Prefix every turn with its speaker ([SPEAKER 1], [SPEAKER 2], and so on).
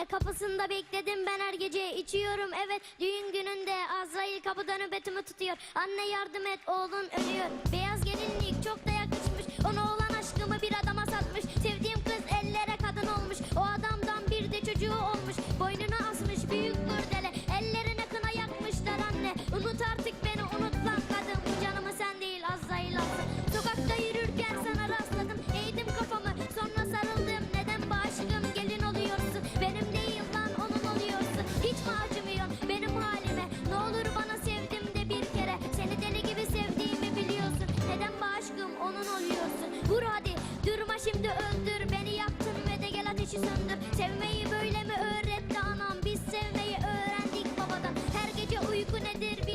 [SPEAKER 1] de kapısında bekledim ben her gece. İçiyorum evet düğün gününde Azrail kapıda nöbetimi tutuyor. Anne yardım et oğlun ölüyor. Beyaz gelinlik çok da yakışmış. Ona olan aşkımı bir adama satmış. Sevdiğim kız ellere kadın olmuş. O adamdan bir de çocuğu olmuş. Boynuna asmış büyük kurdele ellerine kına yakmışlar anne. Unut artık Vur hadi durma şimdi öldür Beni. Yaktın ve de gel ateşi söndür. Sevmeyi böyle mi öğretti anam? Biz sevmeyi öğrendik babadan. Her gece uyku nedir?